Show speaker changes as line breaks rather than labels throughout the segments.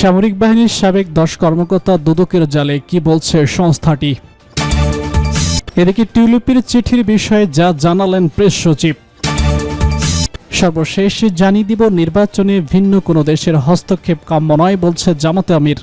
সামরিক বাহিনীর সাবেক দশ কর্মকর্তা দুদকের জালে কি বলছে সংস্থাটি? এদিকে টিউলিপের চিঠির বিষয়ে যা জানালেন প্রেস সচিব। সর্বশেষ জানিয়ে দিব, নির্বাচনে ভিন্ন কোনো দেশের হস্তক্ষেপ কাম্য নয়, বলছে জামাতে আমির।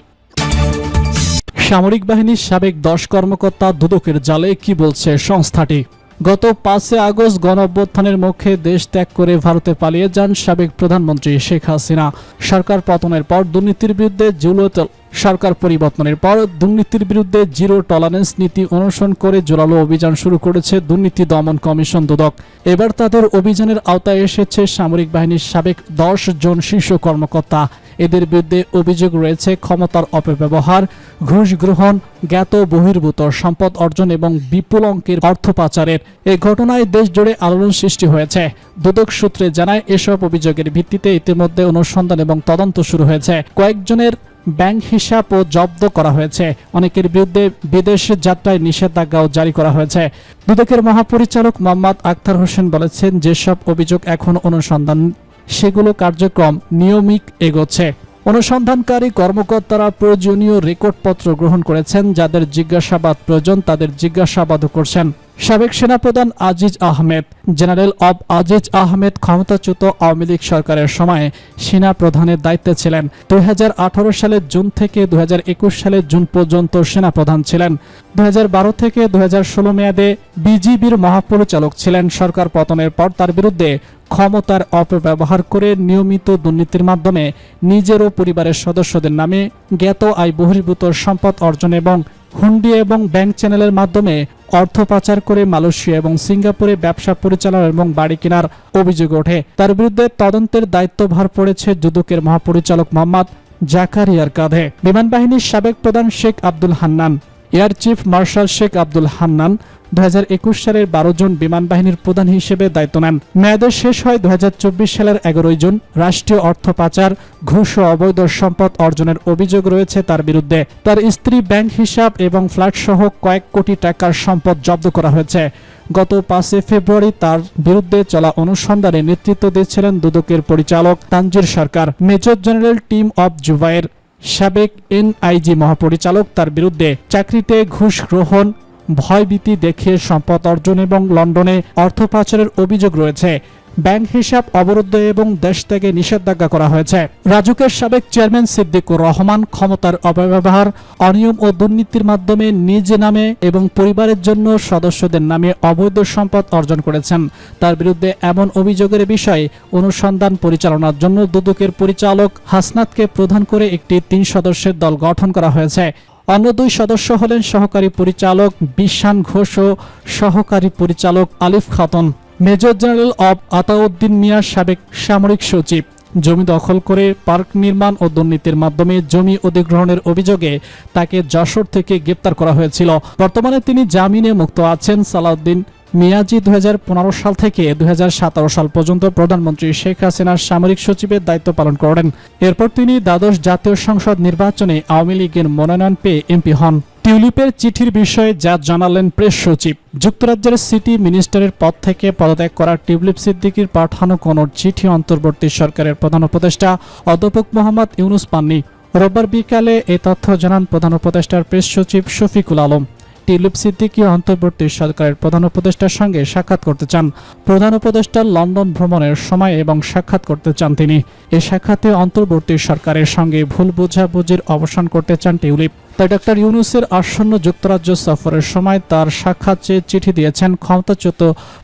সামরিক বাহিনীর সাবেক দশ কর্মকর্তা দুদকের জালে কি বলছে সংস্থাটি? গত পাঁচে আগস্ট গণ অভ্যুত্থানের মুখে দেশ ত্যাগ করে ভারতে পালিয়ে যান সাবেক প্রধানমন্ত্রী শেখ হাসিনা। সরকার পতনের পর দুর্নীতির বিরুদ্ধে জুলত সরকার পরিবর্তনের পর দুর্নীতির বিরুদ্ধে জিরো টলারেন্স নীতি অনুসরণ করে জোরালো অভিযান শুরু করেছে দুর্নীতি দমন কমিশন দুদক। এবার তাদের অভিযানের আওতায় এসেছে সামরিক বাহিনীর সাবেক দশ জন শীর্ষ কর্মকর্তা। এদের বিরুদ্ধে অভিযোগ রয়েছে ক্ষমতার অপব্যবহার, ঘুষ গ্রহণ, জ্ঞাত বহির্ভূত সম্পদ অর্জন এবং বিপুল অঙ্কের অর্থ পাচারের। এই ঘটনায় দেশ জুড়ে আলোড়ন সৃষ্টি হয়েছে। দুদক সূত্রে জানায়, এসব অভিযোগের ভিত্তিতে ইতিমধ্যে অনুসন্ধান এবং তদন্ত শুরু হয়েছে। কয়েকজনের ব্যাংক হিসাব ও জব্দ করা হয়েছে। অনেকের বিরুদ্ধে বিদেশ যাত্রায় নিষেধাজ্ঞাও জারি করা হয়েছে। দুদকের মহাপরিচালক মোহাম্মদ আখতার হোসেন বলেছেন, যেসব অভিযোগ এখন অনুসন্ধান সেগুলো কার্যক্রম নিয়মিত এগোচ্ছে। অনুসন্ধানকারী কর্মকর্তারা প্রয়োজনীয় রেকর্ডপত্র গ্রহণ করেছেন, যাদের জিজ্ঞাসাবাদ প্রয়োজন, তাদের জিজ্ঞাসাবাদও করছেন। সাবেক সেনাপ্রধান আজিজ আহমেদ, জেনারেল অব আজিজ আহমেদ ক্ষমতাচ্যুত আওয়ামী লীগ সরকারের সময় সেনা প্রধানের দায়িত্বে ছিলেন। দুই হাজার আঠারো সালের জুন থেকে দুই সালের জুন পর্যন্ত সেনাপ্রধান ছিলেন। দু হাজার বারো থেকে দুই হাজার ষোলো মেয়াদে বিজিবির মহাপরিচালক ছিলেন। সরকার পতনের পর তার বিরুদ্ধে ক্ষমতার অপব্যবহার করে নিয়মিত দুর্নীতির মাধ্যমে নিজের ও পরিবারের সদস্যদের নামে জ্ঞাত আয় বহির্ভূত সম্পদ অর্জন এবং হুন্ডি এবং ব্যাংক চ্যানেলের মাধ্যমে অর্থ পাচার করে মালয়েশিয়া এবং সিঙ্গাপুরে ব্যবসা পরিচালনা এবং বাড়ি কেনার অভিযোগ ওঠে। তার বিরুদ্ধে তদন্তের দায়িত্বভার পড়েছে দুদকের মহাপরিচালক মোহাম্মদ জাকারিয়ার কাঁধে। বিমান বাহিনীর সাবেক প্রধান Sheikh Abdul Hannan. Air chief marshal Sheikh Abdul Hannan দু হাজার একুশ সালের বারো জন বিমান বাহিনীর প্রধান হিসেবে দায়িত্ব নেন। মেয়াদের শেষ হয় দু হাজার চব্বিশ সালের এগারোই জন। রাষ্ট্রীয় অর্থ পাচার, ঘুষ ও অবৈধ সম্পদ অর্জনের অভিযোগ রয়েছে তার বিরুদ্ধে। তার স্ত্রী ব্যাংক হিসাব এবং ফ্ল্যাট সহ কয়েক কোটি টাকার সম্পদ জব্দ করা হয়েছে। গত পাঁচই ফেব্রুয়ারি তার বিরুদ্ধে চলা অনুসন্ধানে নেতৃত্ব দিয়েছিলেন দুদকের পরিচালক Tangier Sarkar. Major general team অব জুবাইর সাবেক এনআইজি মহাপরিচালক তার বিরুদ্ধে চাকরিতে ঘুষ গ্রহণ, ভয়ভীতি দেখে সম্পদ অর্জন এবং লন্ডনে অর্থ পাচারের অভিযোগ রয়েছে। ব্যাংক হিসাব, অবরুদ্ধ এবং দেশ থেকে নিষেধাজ্ঞা করা হয়েছে। রাজুকের সাবেক চেয়ারম্যান সিদ্দিকুর রহমান ক্ষমতার অপব্যবহার, অনিয়ম ও দুর্নীতির মাধ্যমে নিজ নামে এবং পরিবারের জন্য সদস্যদের নামে অবৈধ সম্পদ অর্জন করেছেন। তার বিরুদ্ধে এমন অভিযোগের বিষয়ে অনুসন্ধান পরিচালনার জন্য দুদকের পরিচালক হাসনাতকে প্রধান করে একটি তিন সদস্যের দল গঠন করা হয়েছে। অন্য দুই সদস্য হলেন সহকারী পরিচালক বিশান ঘোষ ও সহকারী পরিচালক আলিফ খাতুন। মেজর জেনারেল অব আতাউদ্দিন মিয়া সাবেক সামরিক সচিব। জমি দখল করে পার্ক নির্মাণ ও দুর্নীতির মাধ্যমে জমি অধিগ্রহণের অভিযোগে তাকে যশোর থেকে গ্রেপ্তার করা হয়েছিল। বর্তমানে তিনি জামিনে মুক্ত আছেন সালাউদ্দিন মিয়াজি দু হাজার পনেরো সাল থেকে দু হাজার সতেরো সাল পর্যন্ত প্রধানমন্ত্রী শেখ হাসিনার সামরিক সচিবের দায়িত্ব পালন করেন। এরপর তিনি দ্বাদশ জাতীয় সংসদ নির্বাচনে আওয়ামী লীগের মনোনয়ন পেয়ে এমপি হন। টিউলিপের চিঠির বিষয়ে যা জানালেন প্রেস সচিব, যুক্তরাজ্যের সিটি মিনিস্টারের পদ থেকে পদত্যাগ করা টিউলিপ সিদ্দিকির পাঠানো কোনো চিঠি অন্তর্বর্তী সরকারের প্রধান উপদেষ্টা অধ্যাপক মোহাম্মদ ইউনুস পাননি। রোববার বিকালে এ তথ্য জানান প্রধান উপদেষ্টার প্রেস সচিব শফিকুল আলম। টিউলিপ সিদ্দিকি অন্তর্বর্তী সরকারের প্রধান উপদেষ্টার সঙ্গে সাক্ষাৎ করতে চান। প্রধান উপদেষ্টা লন্ডন ভ্রমণের সময় এবং সাক্ষাৎ করতে চান তিনি। এ সাক্ষাতে অন্তর্বর্তী সরকারের সঙ্গে ভুল বোঝাবুঝির অবসান করতে চান টিউলিপ। তাই ডক্টর ইউনুসের আসন্ন যুক্তরাজ্য সফরের সময় তার সাক্ষাৎ চেয়ে চিঠি দিয়েছেন ক্ষমতাচ্যুত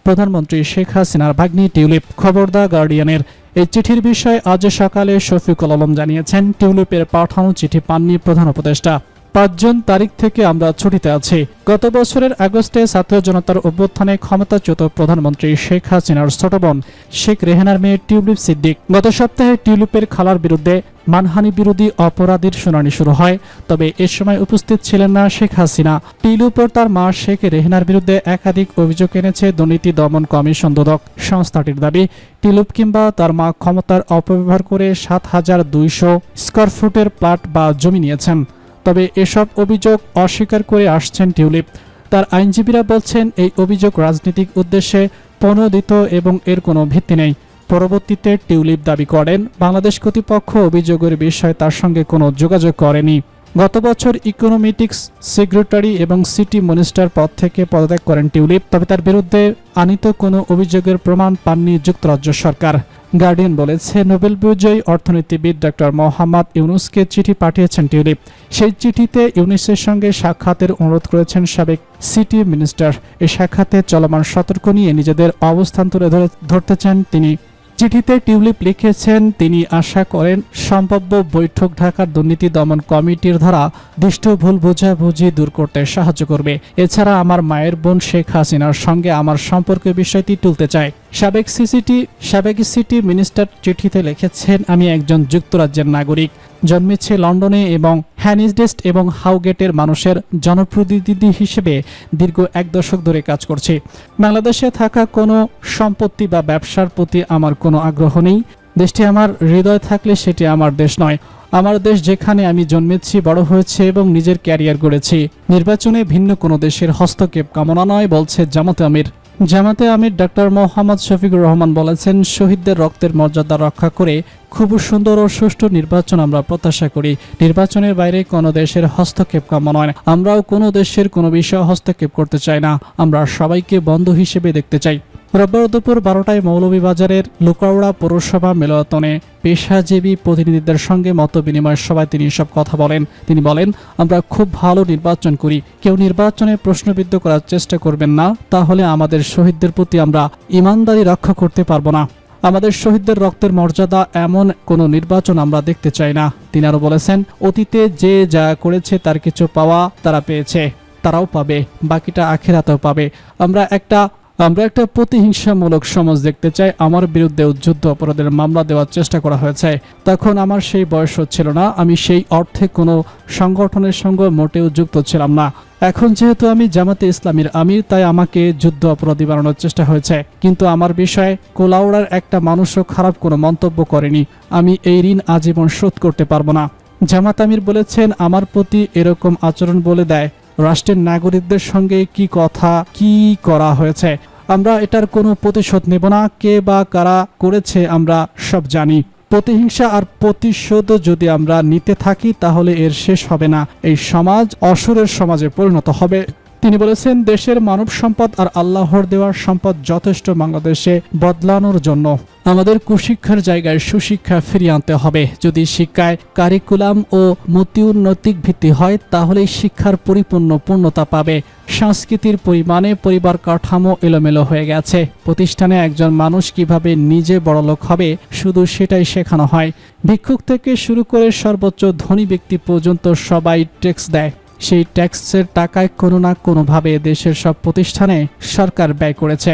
প্রধানমন্ত্রী শেখ হাসিনার ভাগ্নি টিউলিপ খবর দা গার্ডিয়ানের। এই চিঠির বিষয়ে আজ সকালে শফিকুল আলম জানিয়েছেন, টিউলিপের পাঠানো চিঠি পাননি প্রধান উপদেষ্টা। পাঁচ জুন তারিখ থেকে আমরা ছুটিতে আছি। গত বছরের আগস্টে ছাত্র জনতার অভ্যুত্থানে ক্ষমতাচ্যুত প্রধানমন্ত্রী শেখ হাসিনার ছোট বোন শেখ রেহানার মেয়ে টিউলিপ সিদ্দিক। গত সপ্তাহে টিউলিপের খালার বিরুদ্ধে মানহানি বিরোধী অপরাধীর শুনানি শুরু হয়। তবে এ সময় উপস্থিত ছিলেন না শেখ হাসিনা। টিউলিপ ও তার মা শেখ রেহনার বিরুদ্ধে একাধিক অভিযোগ এনেছে দুর্নীতি দমন কমিশন দুদক। সংস্থাটির দাবি টিলুপ কিংবা তার মা ক্ষমতার অপব্যবহার করে সাত হাজার দুইশো স্কোয়ার ফুটের প্লাট বা জমি নিয়েছেন। তবে এসব অভিযোগ অস্বীকার করে আসছেন টিউলিপ। তার আইনজীবীরা বলছেন, এই অভিযোগ রাজনৈতিক উদ্দেশ্যে প্রণোদিত এবং এর কোনো ভিত্তি নেই। পরবর্তীতে টিউলিপ দাবি করেন, বাংলাদেশ কর্তৃপক্ষ অভিযোগের বিষয়ে তার সঙ্গে কোনো যোগাযোগ করেনি। গত বছর ইকোনমিটিক্স সেক্রেটারি এবং সিটি মিনিস্টার পদ থেকে পদত্যাগ করেন টিউলিপ, তবে তার বিরুদ্ধে আনিত কোনো অভিযোগের প্রমাণ পাননি যুক্তরাজ্য সরকার। গার্ডিয়ান বলেছে, নোবেল বিজয়ী অর্থনীতিবিদ ডক্টর মোহাম্মদ ইউনুসকে চিঠি পাঠিয়েছেন টিউলিপ। সেই চিঠিতে ইউনুসের সঙ্গে সাক্ষাতের অনুরোধ করেছেন সাবেক সিটি মিনিস্টার। এই সাক্ষাতে চলমান সতর্ক নিয়ে নিজেদের অবস্থান তুলে ধরে- ধরতে চান তিনি। চিঠিতে টিউলিপ লিখেছেন, তিনি আশা করেন সম্ভাব্য বৈঠক ঢাকার দুর্নীতি দমন কমিটির ধারা দৃষ্ট ভুল বোঝাবুঝি দূর করতে সাহায্য করবে। এছাড়া আমার মায়ের বোন শেখ হাসিনার সঙ্গে আমার সম্পর্কের বিষয়টি তুলতে চায়। সাবেক সিসিটি, সাবেক সিটি মিনিস্টার চিঠিতে লিখেছেন, আমি একজন যুক্তরাজ্যের নাগরিক। জন্মেছে লন্ডনে এবং হ্যানিসডেস্ট এবং হাউগেটের মানুষের জনপ্রতিনিধি হিসেবে দীর্ঘ এক দশক ধরে কাজ করছি। বাংলাদেশে থাকা কোনো সম্পত্তি বা ব্যবসার প্রতি আমার কোনো আগ্রহ নেই। দেশটি আমার হৃদয় থাকলে সেটি আমার দেশ নয়। আমার দেশ যেখানে আমি জন্মেছি, বড় হয়েছে এবং নিজের ক্যারিয়ার গড়েছি। নির্বাচনে ভিন্ন কোনো দেশের হস্তক্ষেপ কামনা নয়, বলছে জামাতে আমির। জামাতে আমির ডক্টর মোহাম্মদ শফিকুর রহমান বলেছেন, শহীদদের রক্তের মর্যাদা রক্ষা করে খুব সুন্দর ও সুষ্ঠু নির্বাচন আমরা প্রত্যাশা করি। নির্বাচনের বাইরে কোনো দেশের হস্তক্ষেপ কাম্য নয়। আমরাও কোনো দেশের কোনো বিষয়ে হস্তক্ষেপ করতে চাই না। আমরা সবাইকে বন্ধু হিসেবে দেখতে চাই। রোববার দুপুর বারোটায় মৌলভীবাজারের লুকাউড়া পৌরসভা মেলাতনে পেশাজীবী প্রতিনিধিদের সঙ্গে মত বিনিময় সভায় তিনি সব কথা বলেন। তিনি বলেন, আমরা খুব ভালো নির্বাচন করি। কেউ নির্বাচনে প্রশ্নবিদ্ধ করার চেষ্টা করবেন না। তাহলে আমাদের শহীদদের প্রতি আমরা ইমানদারি রক্ষা করতে পারব না। আমাদের শহীদদের রক্তের মর্যাদা এমন কোনো নির্বাচন আমরা দেখতে চাই না। তিনি আরও বলেছেন, অতীতে যে যা করেছে তার কিছু পাওয়া তারা পেয়েছে। তারাও পাবে, বাকিটা আখেরাতেও পাবে। আমরা একটা আমরা একটা প্রতিহিংসামূলক সমাজ দেখতে চাই। আমার বিরুদ্ধে যুদ্ধ অপরাধের মামলা দেওয়ার চেষ্টা করা হয়েছে। তখন আমার সেই বয়স হচ্ছিল না। আমি সেই অর্থে কোনো সংগঠনের সঙ্গে মোটেও যুক্ত ছিলাম না। এখন যেহেতু আমি জামাতে ইসলামীর আমির, তাই আমাকে যুদ্ধ অপরাধী বানানোর চেষ্টা হয়েছে। কিন্তু আমার বিষয়ে কোলাউড়ার একটা মানুষও খারাপ কোনো মন্তব্য করেনি। আমি এই ঋণ আজীবন শোধ করতে পারব না। জামাত আমির বলেছেন, আমার প্রতি এরকম আচরণ বলে দেয় রাষ্ট্রের নাগরিকদের সঙ্গে কি কথা, কি করা হয়েছে। আমরা এটার কোনো প্রতিশোধ নেব না। কে বা কারা করেছে আমরা সব জানি। প্রতিহিংসা আর প্রতিশোধ যদি আমরা নিতে থাকি, তাহলে এর শেষ হবে না। এই সমাজ অসুরের সমাজে পরিণত হবে। তিনি বলেছেন, দেশের মানব সম্পদ আর আল্লাহর দেওয়ার সম্পদ যথেষ্ট বাংলাদেশে বদলানোর জন্য। আমাদের কুশিক্ষার জায়গায় সুশিক্ষা ফিরিয়ে আনতে হবে। যদি শিক্ষায় কারিকুলাম ও মতিউন্নতিক ভিত্তি হয়, তাহলেই শিক্ষার পরিপূর্ণ পূর্ণতা পাবে। সংস্কৃতির পরিমাণে পরিবার কাঠামো এলোমেলো হয়ে গেছে। প্রতিষ্ঠানে একজন মানুষ কীভাবে নিজে বড়লোক হবে, শুধু সেটাই শেখানো হয়। ভিক্ষুক থেকে শুরু করে সর্বোচ্চ ধনী ব্যক্তি পর্যন্ত সবাই ট্যাক্স দেয়। সেই ট্যাক্সের টাকায় কোনো না কোনোভাবে দেশের সব প্রতিষ্ঠানে সরকার ব্যয় করেছে।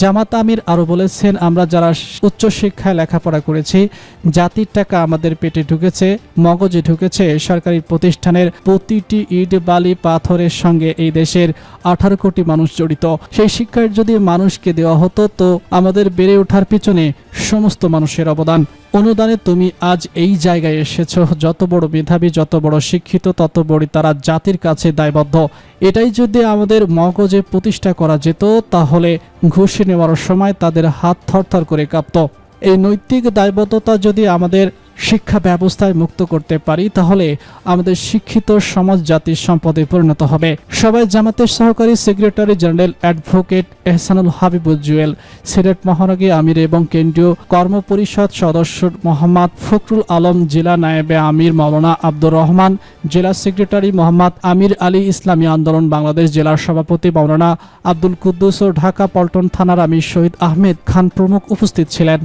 জামাত আমির আরও বলেছেন, আমরা যারা উচ্চশিক্ষায় লেখাপড়া করেছি, জাতির টাকা আমাদের পেটে ঢুকেছে, মগজে ঢুকেছে। সরকারি প্রতিষ্ঠানের প্রতিটি ইট, বালি, পাথরের সঙ্গে এই দেশের আঠারো কোটি মানুষ জড়িত। সেই শিক্ষার যদি মানুষকে দেওয়া হতো, তো আমাদের বেড়ে ওঠার পিছনে সমস্ত মানুষের অবদান। অনুদানে তুমি আজ এই জায়গায় এসেছ। যত বড় মেধাবী, যত বড় শিক্ষিত, তত বড়ই তারা জাতির কাছে দায়বদ্ধ। এটাই যদি আমাদের মগজে প্রতিষ্ঠা করা যেত, তাহলে ঘুষে নেওয়ার সময় তাদের হাত থরথর করে কাঁপত। এই নৈতিক দায়বদ্ধতা যদি আমাদের শিক্ষা ব্যবস্থায় মুক্ত করতে পারি, তাহলে আমাদের শিক্ষিত সমাজ জাতির সম্পদে পরিণত হবে। সবাই জামাতের সহকারী secretary general advocate Ehsanul Habibul Jewel Sylhet মহানগী আমির এবং কেন্দ্রীয় কর্মপরিষদ সদস্য মোহাম্মদ ফখরুল আলম, জেলা নায়েবে আমির মাওলানা আব্দুর রহমান, জেলা সেক্রেটারি মোহাম্মদ আমির আলী ইসলামী আন্দোলন, বাংলাদেশ জেলার সভাপতি মাওলানা আব্দুল কুদ্দুস ও ঢাকা পল্টন থানার আমির শহীদ আহমেদ খান প্রমুখ উপস্থিত ছিলেন।